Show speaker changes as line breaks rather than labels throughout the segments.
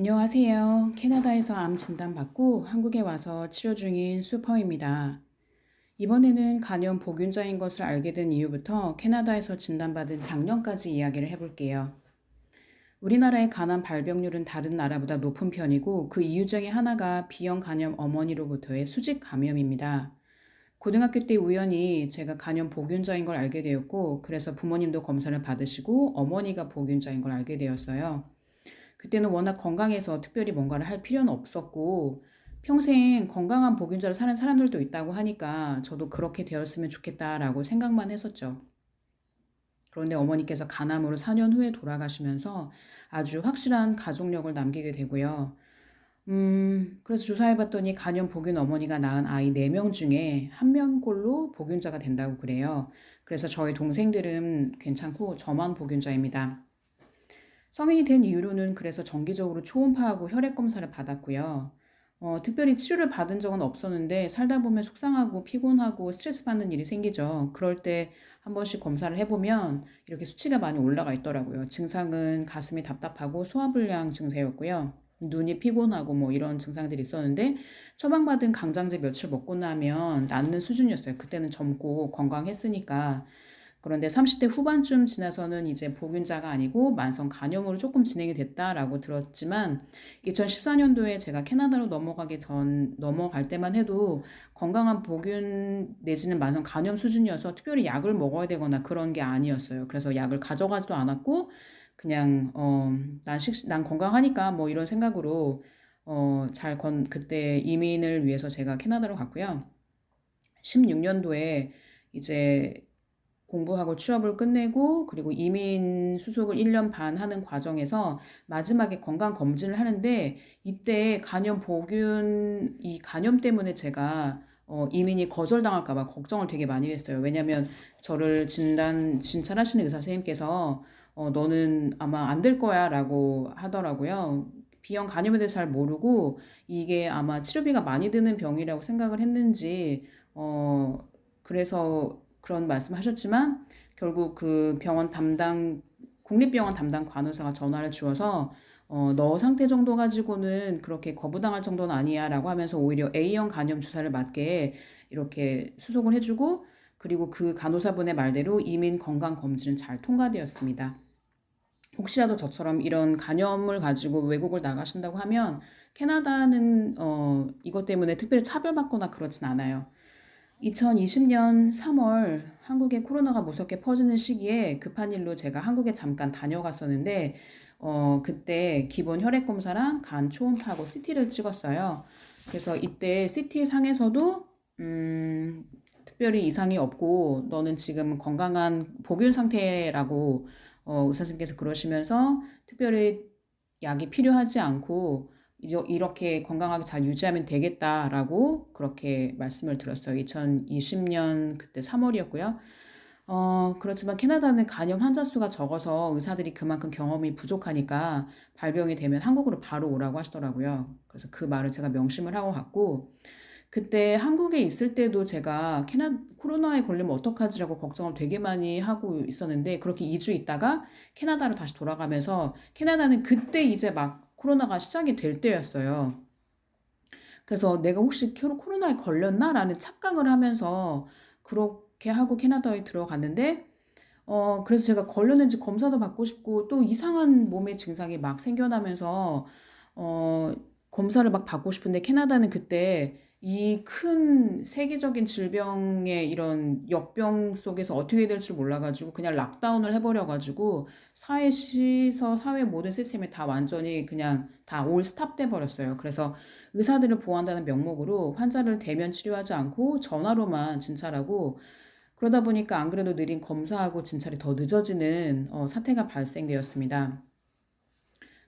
안녕하세요. 캐나다에서 암 진단 받고 한국에 와서 치료 중인 수퍼입니다. 이번에는 간염 보균자인 것을 알게 된 이후부터 캐나다에서 진단받은 작년까지 이야기를 해볼게요. 우리나라의 간암 발병률은 다른 나라보다 높은 편이고 그 이유 중에 하나가 B형 간염 어머니로부터의 수직 감염입니다. 고등학교 때 우연히 제가 간염 보균자인 걸 알게 되었고 그래서 부모님도 검사를 받으시고 어머니가 보균자인 걸 알게 되었어요. 그때는 워낙 건강해서 특별히 뭔가를 할 필요는 없었고 평생 건강한 보균자로 사는 사람들도 있다고 하니까 저도 그렇게 되었으면 좋겠다라고 생각만 했었죠. 그런데 어머니께서 간암으로 4년 후에 돌아가시면서 아주 확실한 가족력을 남기게 되고요. 음, 그래서 조사해봤더니 간염 보균 어머니가 낳은 아이 4명 중에 한 명꼴로 보균자가 된다고 그래요. 그래서 저희 동생들은 괜찮고 저만 보균자입니다. 성인이 된 이후로는 그래서 정기적으로 초음파하고 혈액 검사를 받았고요. 어, 특별히 치료를 받은 적은 없었는데 살다 보면 속상하고 피곤하고 스트레스 받는 일이 생기죠. 그럴 때 한 번씩 검사를 해보면 이렇게 수치가 많이 올라가 있더라고요. 증상은 가슴이 답답하고 소화불량 증세였고요. 눈이 피곤하고 뭐 이런 증상들이 있었는데 처방받은 강장제 며칠 먹고 나면 낫는 수준이었어요. 그때는 젊고 건강했으니까 그런데 30대 후반쯤 지나서는 이제 보균자가 아니고 만성 간염으로 조금 진행이 됐다라고 들었지만 2014년도에 제가 캐나다로 넘어가기 전 넘어갈 때만 해도 건강한 보균 내지는 만성 간염 수준이어서 특별히 약을 먹어야 되거나 그런 게 아니었어요. 그래서 약을 가져가지도 않았고 그냥 어난 식, 난 건강하니까 뭐 이런 생각으로 어잘 건 그때 이민을 위해서 제가 캐나다로 갔고요. 16년도에 이제 공부하고 취업을 끝내고 그리고 이민 수속을 1년 반 하는 과정에서 마지막에 건강 검진을 하는데 이때 간염 보균 이 간염 때문에 제가 어, 이민이 거절당할까 봐 걱정을 되게 많이 했어요. 왜냐면 저를 진단 진찰하시는 의사 선생님께서 어, 너는 아마 안 될 거야라고 하더라고요. B형 간염에 대해서 잘 모르고 이게 아마 치료비가 많이 드는 병이라고 생각을 했는지 어 그래서 그런 말씀하셨지만 결국 그 병원 담당 국립병원 담당 간호사가 전화를 주어서 어, 너 상태 정도 가지고는 그렇게 거부당할 정도는 아니야 라고 하면서 오히려 A형 간염 주사를 맞게 이렇게 수속을 해주고 그리고 그 간호사분의 말대로 이민 건강 검진은 잘 통과되었습니다. 혹시라도 저처럼 이런 간염을 가지고 외국을 나가신다고 하면 캐나다는 어, 이것 때문에 특별히 차별받거나 그렇진 않아요. 2020년 3월 한국에 코로나가 무섭게 퍼지는 시기에 급한 일로 제가 한국에 잠깐 다녀갔었는데 어 그때 기본 혈액 검사랑 간 초음파하고 CT를 찍었어요. 그래서 이때 CT 상에서도 음 특별히 이상이 없고 너는 지금 건강한 복균 상태라고 어 의사 선생님께서 그러시면서 특별히 약이 필요하지 않고 이렇게 건강하게 잘 유지하면 되겠다라고 그렇게 말씀을 들었어요. 2020년 그때 3월이었고요. 어, 그렇지만 캐나다는 간염 환자 수가 적어서 의사들이 그만큼 경험이 부족하니까 발병이 되면 한국으로 바로 오라고 하시더라고요. 그래서 그 말을 제가 명심을 하고 갔고, 그때 한국에 있을 때도 제가 캐나, 코로나에 걸리면 어떡하지라고 걱정을 되게 많이 하고 있었는데, 그렇게 2주 있다가 캐나다로 다시 돌아가면서, 캐나다는 그때 이제 막 코로나가 시작이 될 때였어요. 그래서 내가 혹시 코로나에 걸렸나 라는 착각을 하면서 그렇게 하고 캐나다에 들어갔는데 어 그래서 제가 걸렸는지 검사도 받고 싶고 또 이상한 몸의 증상이 막 생겨나면서 어 검사를 막 받고 싶은데 캐나다는 그때 이 큰 세계적인 질병의 이런 역병 속에서 어떻게 될지 몰라가지고 그냥 락다운을 해버려가지고 사회 시서 사회 모든 시스템이 다 완전히 그냥 다 올 스탑돼 버렸어요. 그래서 의사들을 보호한다는 명목으로 환자를 대면 치료하지 않고 전화로만 진찰하고 그러다 보니까 안 그래도 느린 검사하고 진찰이 더 늦어지는 어, 사태가 발생되었습니다.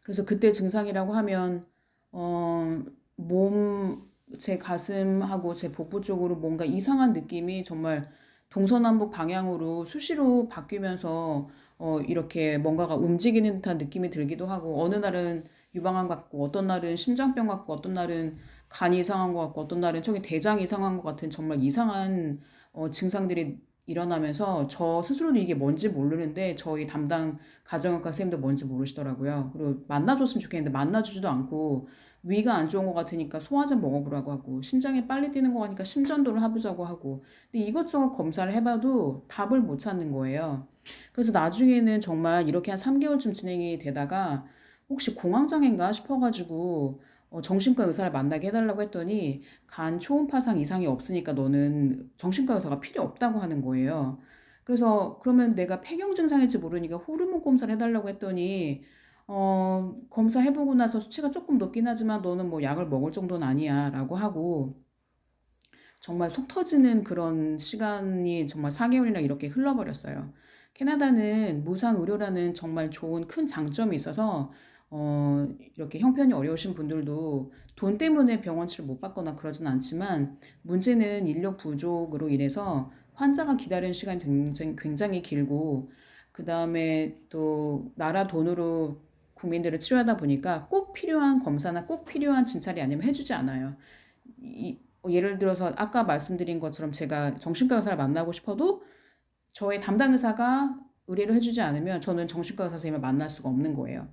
그래서 그때 증상이라고 하면 어, 몸 제 가슴하고 제 복부 쪽으로 뭔가 이상한 느낌이 정말 동서남북 방향으로 수시로 바뀌면서 어, 이렇게 뭔가가 움직이는 듯한 느낌이 들기도 하고 어느 날은 유방암 같고 어떤 날은 심장병 같고 어떤 날은 간이 이상한 것 같고 어떤 날은 저기 대장이 이상한 것 같은 정말 이상한 어, 증상들이 일어나면서 저 스스로도 이게 뭔지 모르는데 저희 담당 가정의과 선생님도 뭔지 모르시더라고요. 그리고 만나줬으면 좋겠는데 만나주지도 않고 위가 안 좋은 것 같으니까 소화제 먹어보라고 하고 심장이 빨리 뛰는 거 같으니까 심전도를 해보자고 하고 근데 이것저것 검사를 해봐도 답을 못 찾는 거예요. 그래서 나중에는 정말 이렇게 한 3개월쯤 진행이 되다가 혹시 공황장애인가 싶어가지고 어, 정신과 의사를 만나게 해달라고 했더니 간 초음파상 이상이 없으니까 너는 정신과 의사가 필요 없다고 하는 거예요. 그래서 그러면 내가 폐경 증상일지 모르니까 호르몬 검사를 해달라고 했더니 어, 검사해보고 나서 수치가 조금 높긴 하지만 너는 뭐 약을 먹을 정도는 아니야 라고 하고 정말 속 터지는 그런 시간이 정말 4개월이나 이렇게 흘러버렸어요. 캐나다는 무상 의료라는 정말 좋은 큰 장점이 있어서 어, 이렇게 형편이 어려우신 분들도 돈 때문에 병원 치료 못 받거나 그러진 않지만 문제는 인력 부족으로 인해서 환자가 기다리는 시간이 굉장히, 굉장히 길고 그 다음에 또 나라 돈으로 국민들을 치료하다 보니까 꼭 필요한 검사나 꼭 필요한 진찰이 아니면 해주지 않아요. 이, 예를 들어서 아까 말씀드린 것처럼 제가 정신과 의사를 만나고 싶어도 저의 담당 의사가 의뢰를 해주지 않으면 저는 정신과 의사 선생님을 만날 수가 없는 거예요.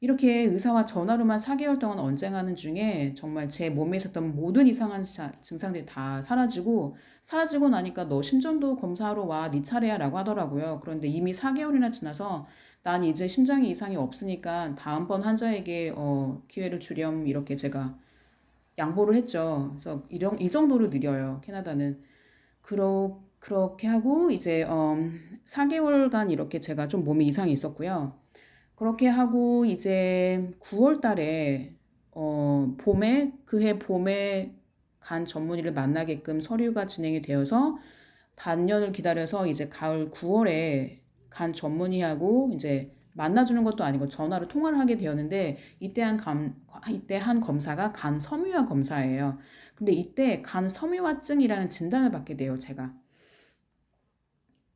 이렇게 의사와 전화로만 4개월 동안 언쟁하는 중에 정말 제 몸에 있었던 모든 이상한 증상들이 다 사라지고 사라지고 나니까 너 심전도 검사하러 와, 네 차례야 라고 하더라고요. 그런데 이미 4개월이나 지나서 난 이제 심장에 이상이 없으니까 다음번 환자에게 어, 기회를 주렴 이렇게 제가 양보를 했죠. 그래서 이런, 이 정도로 느려요. 캐나다는. 그러, 그렇게 하고 이제 어, 4개월간 이렇게 제가 좀 몸에 이상이 있었고요. 그렇게 하고 이제 9월 달에 어, 봄에 그해 봄에 간 전문의를 만나게끔 서류가 진행이 되어서 반년을 기다려서 이제 가을 9월에 간 전문의하고 이제 만나주는 것도 아니고 전화로 통화를 하게 되었는데 이때 한 감, 이때 한 검사가 간 섬유화 검사예요. 근데 이때 간 섬유화증이라는 진단을 받게 돼요, 제가.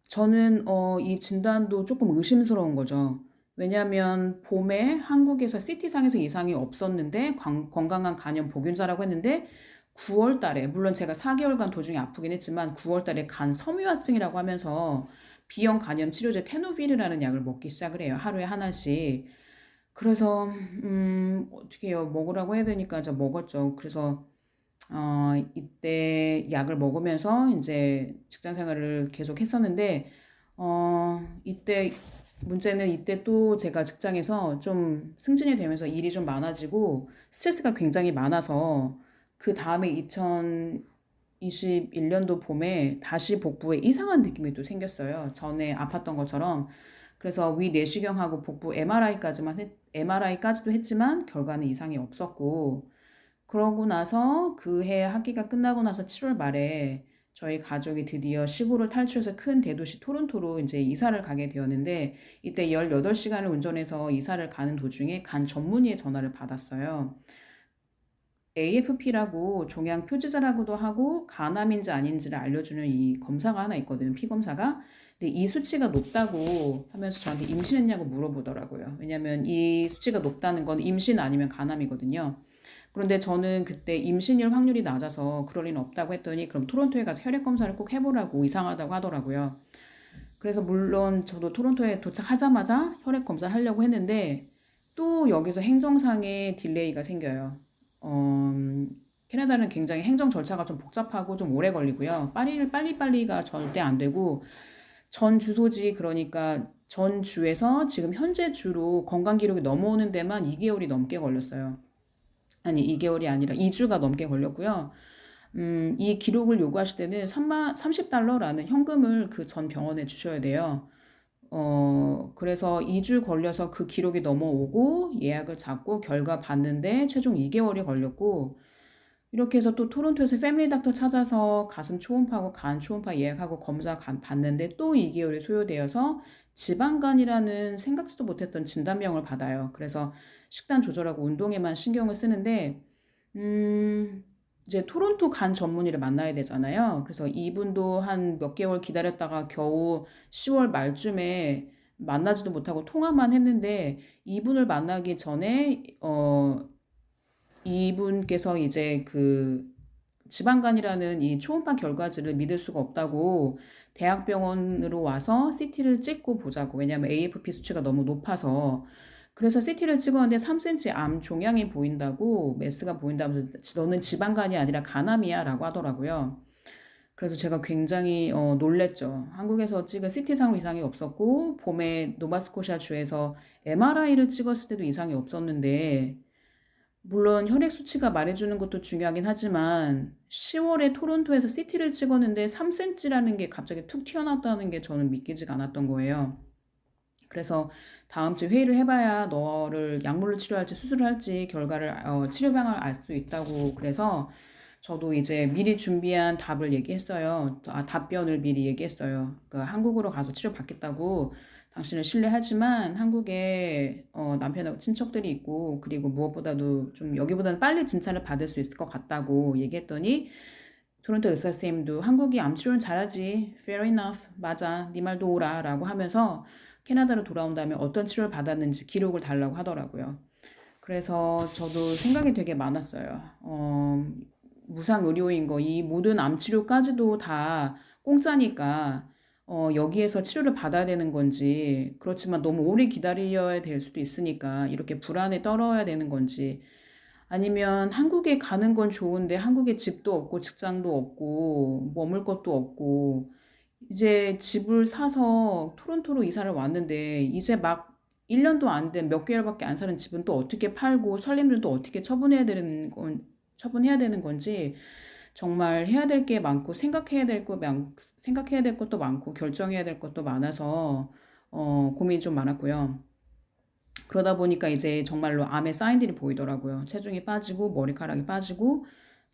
저는 어, 이 진단도 조금 의심스러운 거죠. 왜냐하면 봄에 한국에서 CT상에서 이상이 없었는데 관, 건강한 간염 보균자라고 했는데 9월 달에 물론 제가 4개월간 도중에 아프긴 했지만 9월 달에 간 섬유화증이라고 하면서 비형 간염 치료제 테노빌이라는 약을 먹기 시작을 해요. 하루에 하나씩. 그래서 음 어떻게 해요? 먹으라고 해야 되니까 이제 먹었죠. 그래서 어 이때 약을 먹으면서 이제 직장 생활을 계속 했었는데 어 이때 문제는 이때 또 제가 직장에서 좀 승진이 되면서 일이 좀 많아지고 스트레스가 굉장히 많아서 그 다음에 2021년도 봄에 다시 복부에 이상한 느낌이 또 생겼어요. 전에 아팠던 것처럼. 그래서 위 내시경하고 복부 MRI까지만 했, MRI까지도 했지만 결과는 이상이 없었고 그러고 나서 그 해 학기가 끝나고 나서 7월 말에 저희 가족이 드디어 시골을 탈출해서 큰 대도시 토론토로 이제 이사를 가게 되었는데 이때 18시간을 운전해서 이사를 가는 도중에 간 전문의의 전화를 받았어요. AFP라고 종양 표지자라고도 하고 간암인지 아닌지를 알려주는 이 검사가 하나 있거든요. 피검사가. 근데 이 수치가 높다고 하면서 저한테 임신했냐고 물어보더라고요. 왜냐면 이 수치가 높다는 건 임신 아니면 간암이거든요. 그런데 저는 그때 임신일 확률이 낮아서 그럴 리는 없다고 했더니 그럼 토론토에 가서 혈액 검사를 꼭 해보라고 이상하다고 하더라고요. 그래서 물론 저도 토론토에 도착하자마자 혈액 검사를 하려고 했는데 또 여기서 행정상의 딜레이가 생겨요. 어, 캐나다는 굉장히 행정 절차가 좀 복잡하고 좀 오래 걸리고요. 빨리 빨리빨리가 절대 안 되고 전 주소지 그러니까 전 주에서 지금 현재 주로 건강 기록이 넘어오는 데만 2개월이 넘게 걸렸어요. 아니 2개월이 아니라 2주가 넘게 걸렸고요. 음, 이 기록을 요구하실 때는 3만 30달러라는 현금을 그 전 병원에 주셔야 돼요. 어, 그래서 2주 걸려서 그 기록이 넘어오고 예약을 잡고 결과 봤는데 최종 2개월이 걸렸고 이렇게 해서 또 토론토에서 패밀리 닥터 찾아서 가슴 초음파하고 간 초음파 예약하고 검사 봤는데 또 2개월이 소요되어서 지방간이라는 생각지도 못했던 진단명을 받아요. 그래서 식단 조절하고 운동에만 신경을 쓰는데 음, 이제 토론토 간 전문의를 만나야 되잖아요. 그래서 이분도 한 몇 개월 기다렸다가 겨우 10월 말쯤에 만나지도 못하고 통화만 했는데 이분을 만나기 전에 어 이분께서 이제 그 지방간이라는 이 초음파 결과지를 믿을 수가 없다고 대학병원으로 와서 CT를 찍고 보자고. 왜냐하면 AFP 수치가 너무 높아서. 그래서 CT를 찍었는데 3cm 암 종양이 보인다고 메스가 보인다면서 너는 지방간이 아니라 간암이야 라고 하더라고요. 그래서 제가 굉장히 어, 놀랬죠. 한국에서 찍은 CT상 이상이 없었고 봄에 노바스코샤 주에서 MRI를 찍었을 때도 이상이 없었는데 물론 혈액 수치가 말해주는 것도 중요하긴 하지만 10월에 토론토에서 CT를 찍었는데 3cm라는 게 갑자기 툭 튀어나왔다는 게 저는 믿기지가 않았던 거예요. 그래서 다음 주 회의를 해봐야 너를 약물로 치료할지 수술을 할지 결과를 어, 치료 방향을 알 수 있다고 그래서 저도 이제 미리 준비한 답을 얘기했어요. 아, 답변을 미리 얘기했어요. 그 한국으로 가서 치료 받겠다고 당신을 신뢰하지만 한국에 어, 남편하고 친척들이 있고 그리고 무엇보다도 좀 여기보다는 빨리 진찰을 받을 수 있을 것 같다고 얘기했더니 토론토 의사 선생님도 한국이 암 치료는 잘하지. Fair enough. 맞아. 네 말도 오라라고 하면서 캐나다로 돌아온 다음에 어떤 치료를 받았는지 기록을 달라고 하더라고요. 그래서 저도 생각이 되게 많았어요. 어, 무상 의료인 거, 이 모든 암 치료까지도 다 공짜니까 어, 여기에서 치료를 받아야 되는 건지, 그렇지만 너무 오래 기다려야 될 수도 있으니까 이렇게 불안에 떨어야 되는 건지, 아니면 한국에 가는 건 좋은데 한국에 집도 없고 직장도 없고 머물 것도 없고 이제 집을 사서 토론토로 이사를 왔는데 이제 막 1년도 안 된 몇 개월밖에 안 사는 집은 또 어떻게 팔고 살림을 또 어떻게 처분해야 되는 건 처분해야 되는 건지 정말 해야 될 게 많고 생각해야 될거 많, 생각해야 될 것도 많고 결정해야 될 것도 많아서 어, 고민이 좀 많았고요. 그러다 보니까 이제 정말로 암의 사인들이 보이더라고요. 체중이 빠지고 머리카락이 빠지고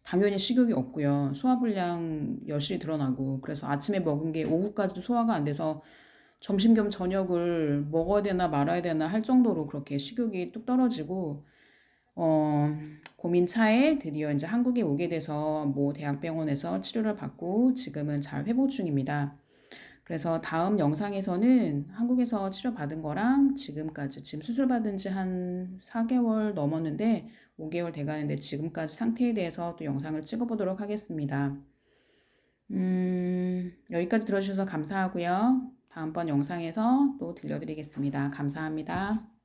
당연히 식욕이 없고요. 소화불량 여실히 드러나고 그래서 아침에 먹은 게 오후까지도 소화가 안 돼서 점심 겸 저녁을 먹어야 되나 말아야 되나 할 정도로 그렇게 식욕이 뚝 떨어지고 어, 고민 차에 드디어 이제 한국에 오게 돼서 모 대학병원에서 치료를 받고 지금은 잘 회복 중입니다. 그래서 다음 영상에서는 한국에서 치료받은 거랑 지금까지 지금 수술받은 지 한 4개월 넘었는데 5개월 돼가는데 지금까지 상태에 대해서 또 영상을 찍어보도록 하겠습니다. 음, 여기까지 들어주셔서 감사하고요. 다음번 영상에서 또 들려드리겠습니다. 감사합니다.